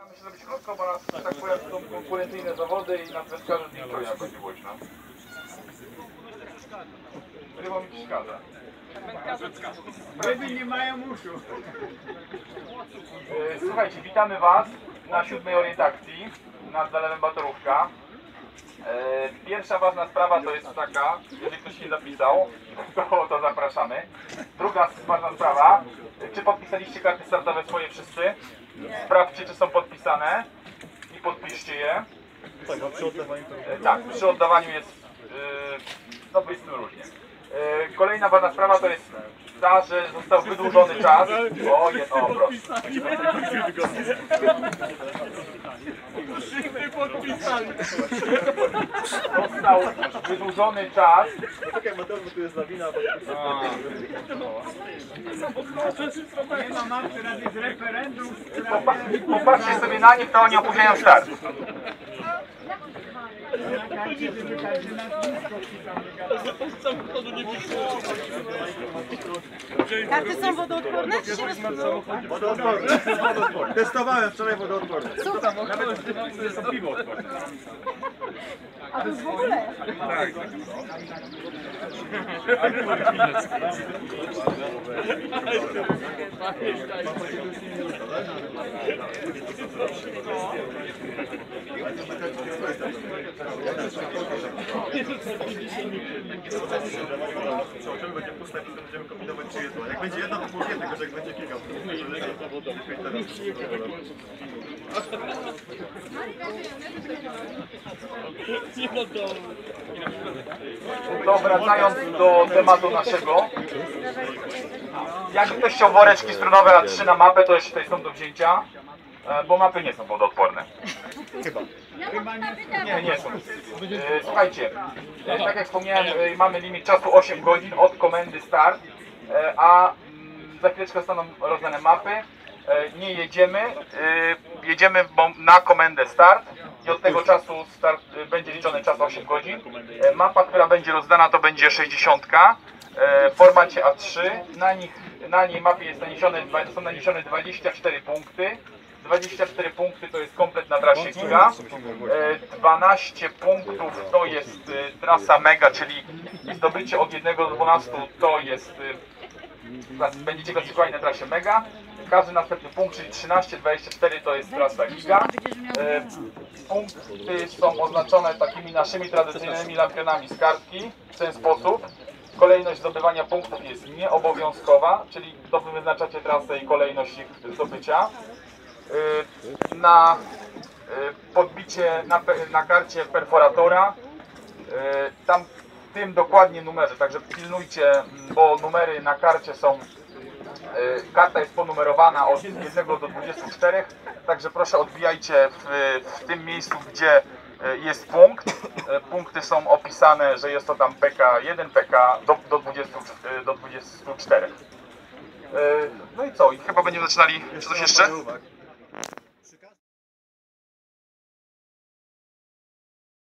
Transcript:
Staramy się zrobić krótko, bo nas, że tak powiem, są konkurencyjne zawody i na wędkarze z Nikczoja będzie głośno. Ryba mi przeszkadza. Ryby nie mają uszu. E, Słuchajcie, witamy Was na siódmej orientacji nad Zalewem Batorówka. E, Pierwsza ważna sprawa to jest taka, jeżeli ktoś się nie zapisał, to, to zapraszamy. Druga ważna sprawa, czy podpisaliście karty startowe swoje wszyscy? Sprawdźcie, czy są podpisane i podpiszcie je. E, Tak, przy oddawaniu jest, e, no powiedzmy różnie. E, Kolejna ważna sprawa to jest ta, że został wydłużony czas. O, jest, o proszę. Został wydłużony czas. Mapy rady z referendum. Popa popatrzcie sobie na nich, to oni opóźniają start. Na karcie, żeby każdy nazwisko wpisał. nie gadał. Karty są wodoodporne czy się rozpłyną? Testowałem wczoraj wodoodporne. A to w ogóle. Zobaczymy, będzie puste, to będziemy kombinować czy jedno. Jak będzie jedno, to pół jednego, że jak będzie kilka. To wracając do tematu naszego. Jak ktoś chciał woreczki strunowe A3 na mapę, to jeszcze tutaj są do wzięcia. E, Bo mapy nie są wodoodporne. Nie, nie są. E, Słuchajcie, e, tak jak wspomniałem, e, mamy limit czasu 8 godzin od komendy start, a mm, za chwileczkę zostaną rozdane mapy. Nie jedziemy, jedziemy na komendę start i od tego czasu start, będzie liczony czas 8 godzin. Mapa, która będzie rozdana to będzie 60 e, w formacie A3. Na, nich, na niej mapie jest naniesione, są naniesione 24 punkty. 24 punkty to jest komplet na trasie Giga. E, 12 punktów to jest e, trasa Mega, czyli zdobycie od 1 do 12 to jest e, będziecie klasyfikowani na trasie Mega. Każdy następny punkt, czyli 13, 24 to jest trasa Giga. E, Punkty są oznaczone takimi naszymi tradycyjnymi lampionami z kartki w ten sposób. Kolejność zdobywania punktów jest nieobowiązkowa, czyli to wy wyznaczacie trasę i kolejność ich zdobycia. Y, Na y, podbicie na, na karcie perforatora, y, tam w tym dokładnie numerze, także pilnujcie, m, bo numery na karcie są Karta jest ponumerowana od 1 do 24, także proszę odbijajcie w, w tym miejscu, gdzie jest punkt. Punkty są opisane, że jest to tam PK1, PK do, do, 20, y, do 24. Y, No i co? I chyba będziemy zaczynali. Czy coś jeszcze?